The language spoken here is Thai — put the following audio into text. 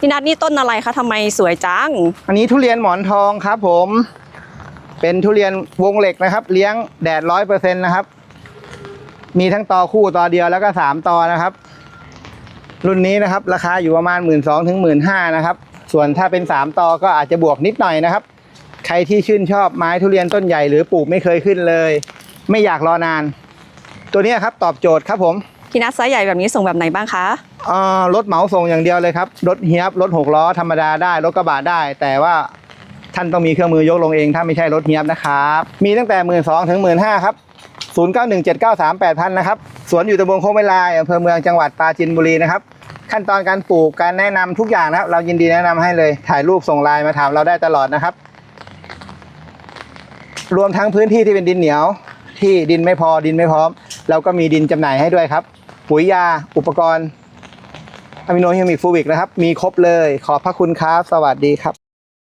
พี่นัทนี่ต้นอะไรคะทำไมสวยจัง อันนี้ทุเรียนหมอนทองครับผม เป็นทุเรียนวงเหล็กนะครับ เลี้ยงแดดร้อยเปอร์เซ็นต์นะครับ มีทั้งตอคู่ตอเดียวแล้วก็สามตอนะครับ รุ่นนี้นะครับ ราคาอยู่ประมาณหมื่นสองถึงหมื่นห้านะครับ ส่วนถ้าเป็นสามตอก็อาจจะบวกนิดหน่อยนะครับ ใครที่ชื่นชอบไม้ทุเรียนต้นใหญ่หรือปลูกไม่เคยขึ้นเลย ไม่อยากรอนาน ตัวนี้ครับตอบโจทย์ครับผม พี่นัทไซส์ใหญ่แบบนี้ส่งแบบไหนบ้างคะอ่อรถเหมาส่งอย่างเดียวเลยครับ รถเฮียบ รถหกล้อธรรมดาได้ รถกระบะได้ แต่ว่าท่านต้องมีเครื่องมือยกลงเอง ถ้าไม่ใช่รถเฮียบนะครับ มีตั้งแต่หมื่นสองถึงหมื่นห้าครับศูนย์เก้าหนึ่งเจ็ดเก้าสามแปดพันนะครับ สวนอยู่ตำบลโคกไมลายอำเภอเมืองจังหวัดปราจีนบุรีนะครับ ขั้นตอนการปลูก การแนะนำทุกอย่างนะครับ เรายินดีแนะนำให้เลย ถ่ายรูปส่งไลน์มาถามเราได้ตลอดนะครับ รวมทั้งพื้นที่ที่เป็นดินเหนียว ที่ดินไม่พอดินไม่พร้อม เราก็มีดินจำหน่ายให้ด้วยครับ ปุ๋ยยาอุปกรณ์อะมิโนฮิมิกฟูบิกนะครับ มีครบเลย ขอบพระคุณครับ สวัสดีครับ